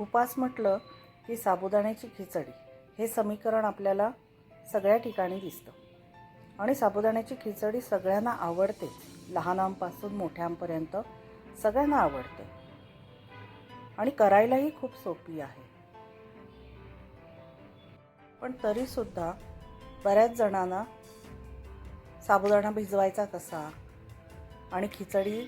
उपास म्हटलं की साबुदाण्याची खिचडी हे समीकरण आपल्याला सगळ्या ठिकाणी दिसतं. आणि साबुदाण्याची खिचडी सगळ्यांना आवडते. लहानांपासून मोठ्यांपर्यंत सगळ्यांना आवडते. आणि करायलाही खूप सोपी आहे. पण तरीसुद्धा बऱ्याच जणांना साबुदाणा भिजवायचा कसा आणि खिचडी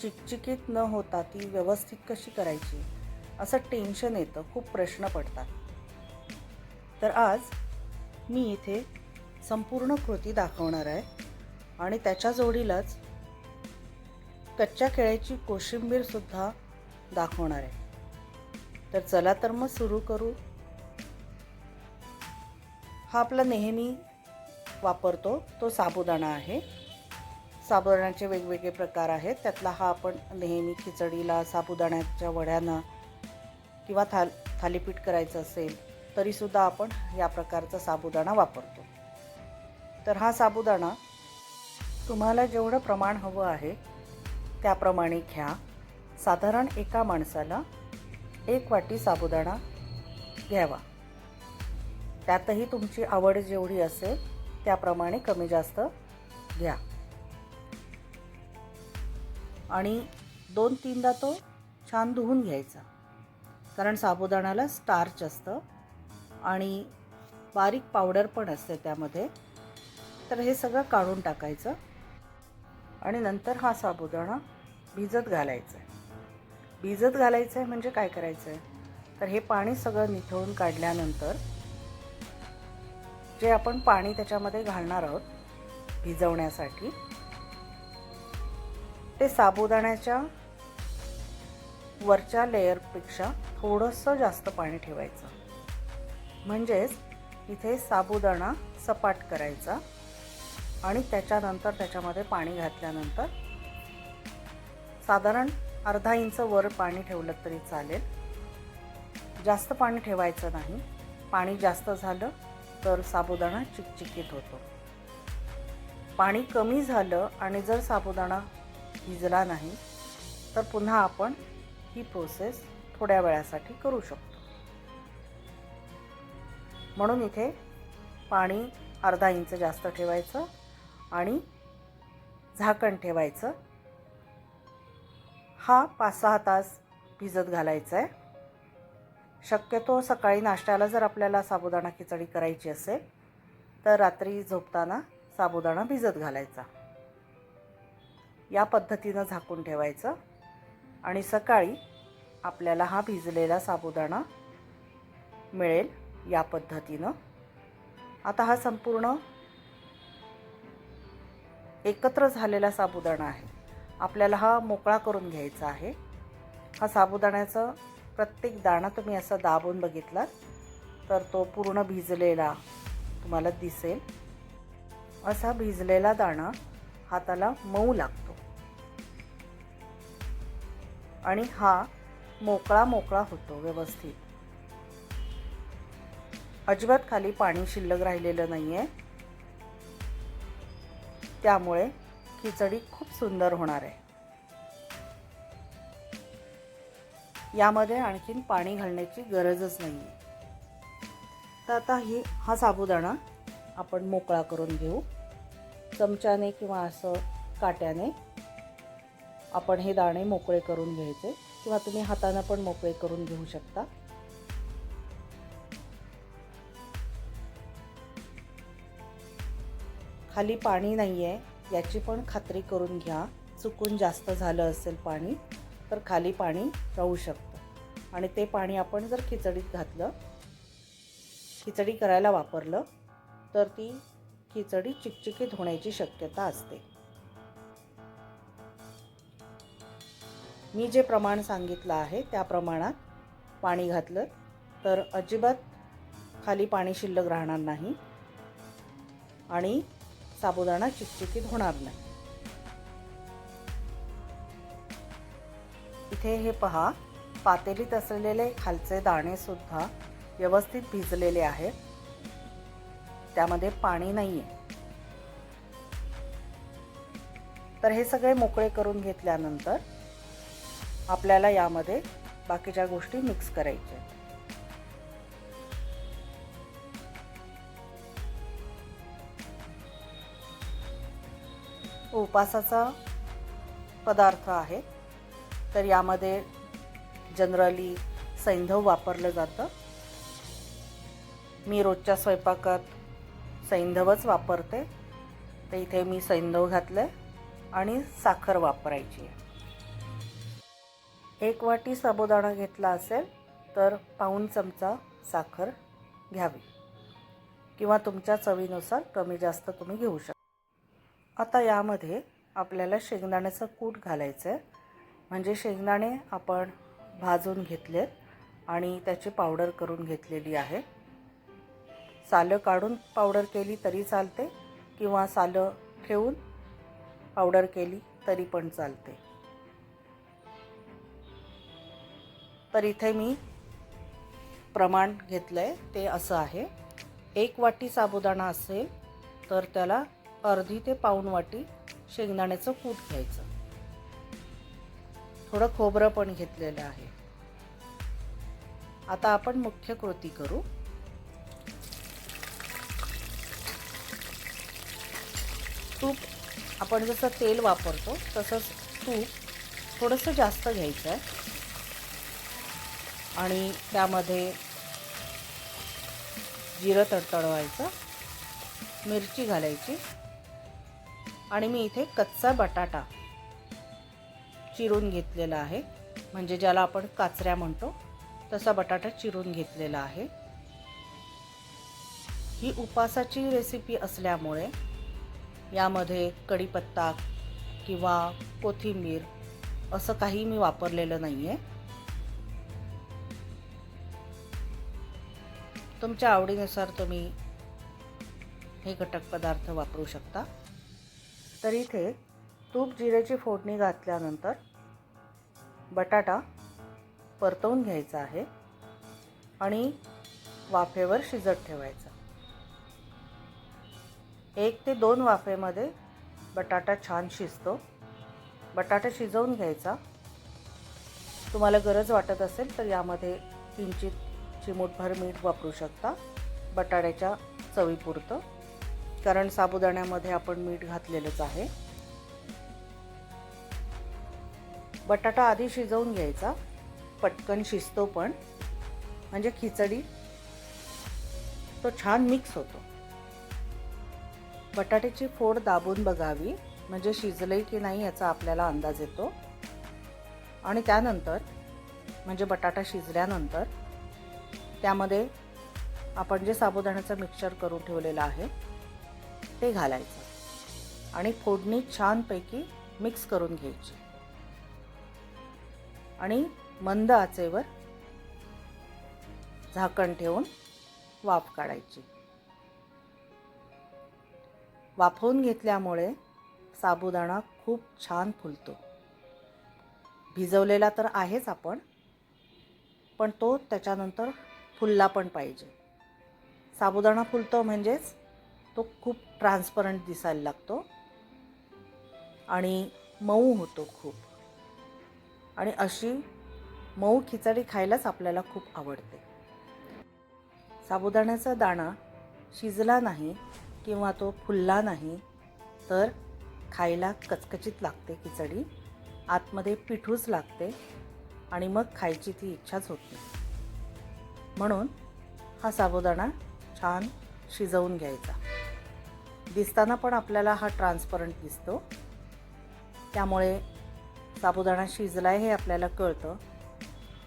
चिकचिकीत न होता ती व्यवस्थित कशी करायची? असं टेन्शन येतं. खूप प्रश्न पडतात. तर आज मी इथे संपूर्ण कृती दाखवणार आहे. आणि त्याच्या जोडीलाच कच्च्या केळ्याची कोशिंबीरसुद्धा दाखवणार आहे. तर चला तर मग सुरू करू. हा आपला नेहमी वापरतो. तो साबुदाणा आहे. साबुदाण्याचे वेगवेगळे प्रकार आहेत. त्यातला हा आपण नेहमी खिचडीला साबुदाण्याच्या वड्यांना किंवा थाल थालीपीठ करायचं असेल तरीसुद्धा आपण या प्रकारचा साबुदाणा वापरतो. तर हा साबुदाणा तुम्हाला जेवढं प्रमाण हवं आहे त्याप्रमाणे घ्या. साधारण एका माणसाला एक वाटी साबुदाणा घ्यावा. त्यातही तुमची आवड जेवढी असेल त्याप्रमाणे कमी जास्त घ्या. आणि दोन तीनदा तो छान धुवून घ्यायचा. कारण साबुदाण्याला स्टार्च असतं आणि बारीक पावडर पण असते त्यामध्ये. तर हे सगळं काढून टाकायचं आणि नंतर हा साबुदाणा भिजत घालायचा आहे भिजत घालायचं आहे म्हणजे काय करायचं आहे तर हे पाणी सगळं निथळून काढल्यानंतर जे आपण पाणी त्याच्यामध्ये घालणार आहोत भिजवण्यासाठी ते साबुदाण्याच्या वरच्या लेअरपेक्षा थोडंसं जास्त पाणी ठेवायचं. म्हणजेच इथे साबुदाणा सपाट करायचा आणि त्याच्यानंतर त्याच्यामध्ये पाणी घातल्यानंतर साधारण अर्धा इंच वर पाणी ठेवलं तरी चालेल. जास्त पाणी ठेवायचं नाही. पाणी जास्त झालं तर साबुदाणा चिकचिकीत होतो. पाणी कमी झालं आणि जर साबुदाणा भिजला नाही तर पुन्हा आपण ही प्रोसेस थोड्या वेळासाठी करू शकतो. म्हणून इथे पाणी अर्धा इंच जास्त ठेवायचं आणि झाकण ठेवायचं. हा पाच सहा तास भिजत घालायचा आहे शक्यतो सकाळी नाश्त्याला जर आपल्याला साबुदाणा खिचडी करायची असेल तर रात्री झोपताना साबुदाणा भिजत घालायचा. या पद्धतीनं झाकून ठेवायचं. आणि सकाळी आपल्याला हा भिजलेला साबुदाणा मिळेल या पद्धतीनं. आता हा संपूर्ण एकत्र झालेला साबुदाणा आहे. आपल्याला हा मोकळा करून घ्यायचा आहे. हा साबुदाण्याचं प्रत्येक दाणा तुम्ही असा दाबून बघितलात तर तो पूर्ण भिजलेला तुम्हाला दिसेल. असा भिजलेला दाणा हाताला मऊ लागतो. आणि हा मोकळा मोकळा होतो व्यवस्थित. अजिबात खाली पाणी शिल्लक राहिलेलं नाही आहे त्यामुळे खिचडी खूप सुंदर होणार आहे. यामध्ये आणखीन पाणी घालण्याची गरजच नाही आहे तर आता ही हा साबुदाणा आपण मोकळा करून घेऊ. चमच्याने किंवा असं काट्याने आपण हे दाणे मोकळे करून घ्यायचे किंवा तुम्ही हातानं पण मोकळे करून घेऊ शकता. खाली पाणी नाही आहे याची पण खात्री करून घ्या. चुकून जास्त झालं असेल पाणी तर खाली पाणी राहू शकतं. आणि ते पाणी आपण जर खिचडीत घातलं खिचडी करायला वापरलं तर ती खिचडी चिकचिकीत होण्याची शक्यता असते. मी जे प्रमाण सांगितलं आहे त्या प्रमाणात पाणी घातलं तर अजिबात खाली पाणी शिल्लक राहणार नाही आणि साबुदाणा चिकचिकीत होणार नाही. इथे हे पहा पातेलीत असलेले खालचे दाणेसुद्धा व्यवस्थित भिजलेले आहेत. त्यामध्ये पाणी नाही आहे तर हे सगळे मोकळे करून घेतल्यानंतर आपल्याला यामध्ये बाकीच्या गोष्टी मिक्स करायच्या उपासाचा पदार्थ आहे. तर यामध्ये जनरली सैंधव वापरलं जातं. मी रोजच्या स्वयंपाकात सैंधवच वापरते. तर इथे मी सैंधव घातलं आणि साखर वापरायची आहे. एक वाटी साबुदाणा घेतला असेल तर पाऊण चमचा साखर घ्यावी. किंवा तुमच्या चवीनुसार कमी जास्त तुम्ही घेऊ शकता आता यामध्ये आपल्याला शेंगदाण्याचं कूट घालायचं आहे म्हणजे शेंगदाणे आपण भाजून घेतलेत आणि त्याची पावडर करून घेतलेली आहे. सालं काढून पावडर केली तरी चालते किंवा सालं ठेवून पावडर केली तरी पण चालते. तर इथे मी प्रमाण घेतलं आहे ते असं आहे. एक वाटी साबुदाणा असेल तर त्याला अर्धी ते पाऊण वाटी शेंगदाण्याचं कूट घ्यायचं. थोडं खोबरं पण घेतलेलं आहे. आता आपण मुख्य कृती करू. तूप आपण जसं तेल वापरतो तसंच तूप थोडंसं जास्त घ्यायचं आहे आणि त्यामध्ये जिरं तडतडवायचं मिरची घालायची आणि मी इथे कच्चा बटाटा चिरून घेतलेला आहे. म्हणजे ज्याला आपण काचऱ्या म्हणतो तसा बटाटा चिरून घेतलेला आहे. ही उपासाची रेसिपी असल्यामुळे यामध्ये कढीपत्ता किंवा कोथिंबीर असं काही मी वापरलेलं नाही आहे तुमच्या आवडीनुसार तुम्ही हे घटक पदार्थ वापरू शकता. तर इथे तूप जिऱ्याची फोडणी घातल्यानंतर बटाटा परतवून घ्यायचा आहे आणि वाफेवर शिजत ठेवायचा. एक ते दोन वाफेमध्ये बटाटा छान शिजतो. बटाटा शिजवून घ्यायचा. तुम्हाला गरज वाटत असेल तर यामध्ये किंचित चिमूटभर मीठ वापरू शकता. बटाट्याच्या चवीपुरतं. कारण साबुदाण्यामध्ये आपण मीठ घातलेलंच आहे. बटाटा आधी शिजवून घ्यायचा. पटकन शिजतो पण. म्हणजे खिचडी. तो छान मिक्स होतो. बटाट्याची फोड दाबून बघावी. म्हणजे शिजले की नाही याचा आपल्याला अंदाज येतो. आणि त्यानंतर म्हणजे बटाटा शिजल्यानंतर त्यामध्ये आपण जे साबुदाण्याचं मिक्सचर करून ठेवलेलं आहे ते घालायचं. आणि फोडणी छानपैकी मिक्स करून घ्यायची. आणि मंद आचेवर झाकण ठेवून वाफ काढायची. वाफवून घेतल्यामुळे साबुदाणा खूप छान फुलतो. भिजवलेला तर आहेच आपण पण तो त्याच्यानंतर फुलला पण पाहिजे. साबुदाणा फुलतो म्हणजेच तो खूप ट्रान्सपरंट दिसायला लागतो. आणि मऊ होतो खूप. आणि अशी मऊ खिचडी खायलाच आपल्याला खूप आवडते. साबुदाण्याचा दाणा शिजला नाही किंवा तो फुलला नाही तर खायला कचकचीत लागते खिचडी. आतमध्ये पिठूच लागते आणि मग खायची ती इच्छाच होत नाही. म्हणून हा साबुदाणा छान शिजवून घ्यायचा. दिसताना पण आपल्याला हा ट्रान्सपरंट दिसतो. त्यामुळे साबुदाणा शिजला आहे हे आपल्याला कळतं.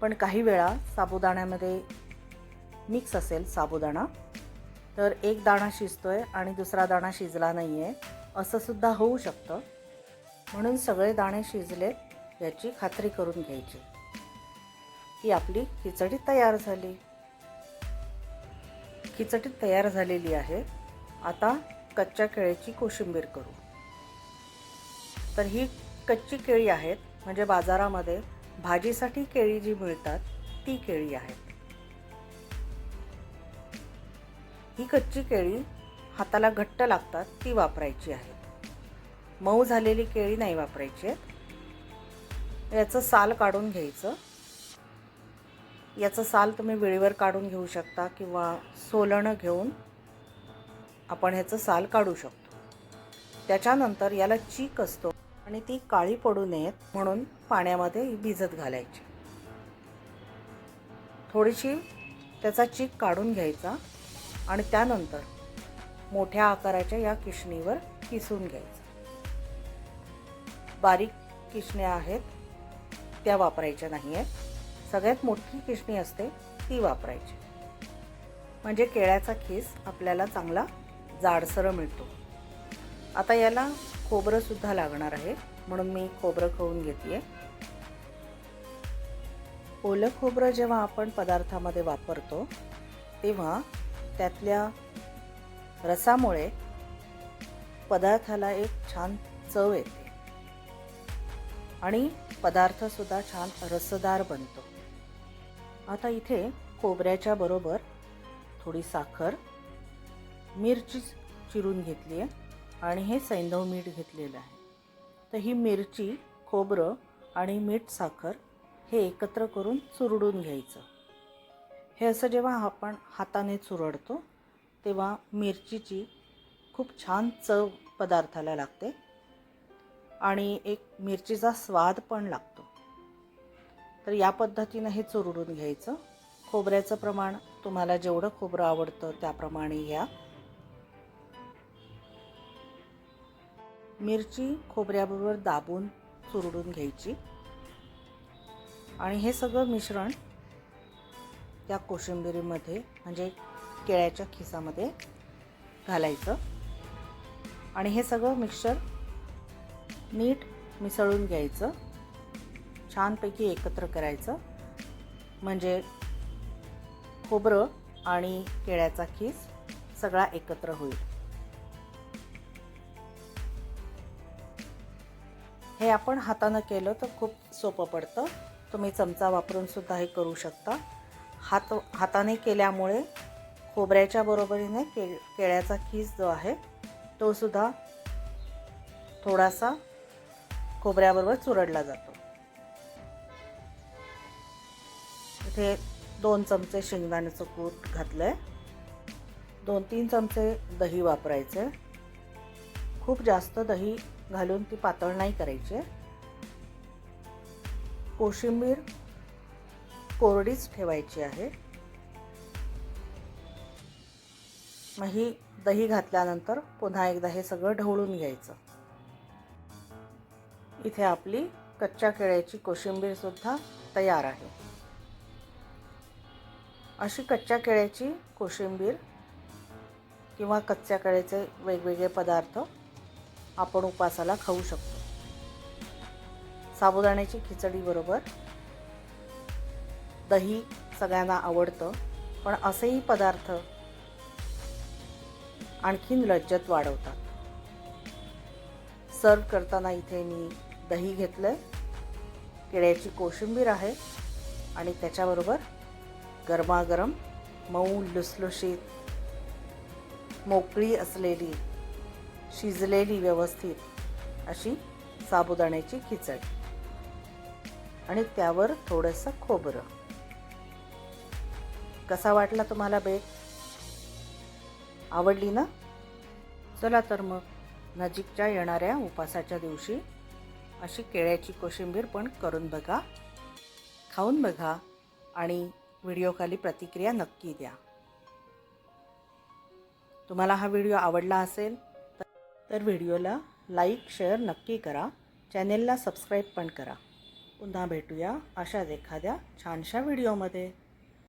पण काही वेळा साबुदाण्यामध्ये मिक्स असेल साबुदाणा तर एक दाणा शिजतो आहे आणि दुसरा दाणा शिजला नाही आहे असंसुद्धा होऊ शकतं. म्हणून सगळे दाणे शिजले याची खात्री करून घ्यायची. की आपली खिचडी तयार झाली. खिचडी तयार झालेली आहे. आता कच्च्या केळीची कोशिंबीर करू. तर ही कच्ची केळी आहेत. म्हणजे बाजारामध्ये भाजीसाठी केळी जी मिळतात ती केळी आहेत. ही कच्ची केळी हाताला घट्ट लागतात ती वापरायची आहेत मऊ झालेली केळी नाही वापरायची आहेत. याचं साल काढून घ्यायचं. याचं साल तुम्ही वेळेवर काढून घेऊ शकता किंवा सोलणं घेऊन आपण ह्याचं साल काढू शकतो. त्याच्यानंतर याला चीक असतो आणि ती काळी पडू नयेत म्हणून पाण्यामध्ये भिजत घालायची. थोडीशी त्याचा चीक काढून घ्यायचा आणि त्यानंतर मोठ्या आकाराच्या या किशणीवर किसून घ्यायचं. बारीक किशण्या आहेत त्या वापरायच्या नाही आहेत सगळ्यात मोठी किशणी असते ती वापरायची. म्हणजे केळ्याचा खीस आपल्याला चांगला जाडसर मिळतो. आता याला खोबरंसुद्धा लागणार आहे म्हणून मी खोबरं खवून घेते ओलं खोबरं जेव्हा आपण पदार्थामध्ये वापरतो तेव्हा त्यातल्या रसामुळे पदार्थाला एक छान चव येते. आणि पदार्थसुद्धा छान रसदार बनतो. आता इथे खोबऱ्याच्या बरोबर थोडी साखर मिरची चिरून घेतली आहे आणि हे सैंधव मीठ घेतलेलं आहे. तर ही मिरची खोबरं आणि मीठ साखर हे एकत्र करून चुरडून घ्यायचं. हे असं जेव्हा आपण हाताने चुरडतो तेव्हा मिरचीची खूप छान चव पदार्थाला लागते आणि एक मिरचीचा स्वाद पण लागतो. तर या पद्धतीनं हे चुरडून घ्यायचं. खोबऱ्याचं प्रमाण तुम्हाला जेवढं खोबरं आवडतं त्याप्रमाणे घ्या. मिरची खोबऱ्याबरोबर दाबून चुरडून घ्यायची. आणि हे सगळं मिश्रण त्या कोशिंबिरीमध्ये म्हणजे केळ्याच्या खिसामध्ये घालायचं. आणि हे सगळं मिक्सर नीट मिसळून घ्यायचं. छानपैकी एकत्र करायचं. म्हणजे खोबरं आणि केळ्याचा खीस सगळा एकत्र होईल. हे आपण हातानं केलं तर खूप सोपं पडतं. तुम्ही चमचा वापरून सुद्धा हे करू शकता. हात हाताने केल्यामुळे खोबऱ्याच्या बरोबरीने के केळ्याचा खीस जो आहे तो सुद्धा थोडासा खोबऱ्याबरोबर चुरडला जातो. इथे दोन चमचे शेंगदाण्याचं कूट घातलं आहे दोन तीन चमचे दही वापरायचे. खूप जास्त दही घालून ती पातळ नाही करायची. कोशिंबीर कोरडीच ठेवायची आहे. मग ही दही घातल्यानंतर पुन्हा एकदा हे सगळं ढवळून घ्यायचं. इथे आपली कच्च्या केळ्याची कोशिंबीरसुद्धा तयार आहे. अशी कच्च्या केळ्याची कोशिंबीर किंवा कच्च्या केळ्याचे वेगवेगळे पदार्थ आपण उपासाला खाऊ शकतो. साबुदाण्याची खिचडीबरोबर दही सगळ्यांना आवडतं पण असेही पदार्थ आणखीन लज्जत वाढवतात. सर्व करताना इथे मी दही घेतलं आहे केळ्याची कोशिंबीर आहे आणि त्याच्याबरोबर गरमागरम मऊ लुसलुशीत मोकळी असलेली शिजलेली व्यवस्थित अशी साबुदाण्याची खिचडी. आणि त्यावर थोडंसं खोबरं. कसा वाटला तुम्हाला बेत? आवडली ना? चला तर मग नजीकच्या येणाऱ्या उपासाच्या दिवशी अशी केळ्याची कोशिंबीर पण करून बघा खाऊन बघा आणि व्हिडिओखाली प्रतिक्रिया नक्की द्या. तुम्हाला हा व्हिडिओ आवडला असेल तर व्हिडिओला लाईक शेअर नक्की करा. चॅनेलला सबस्क्राईब पण करा. पुन्हा भेटूया अशाच एखाद्या छानशा व्हिडिओमध्ये.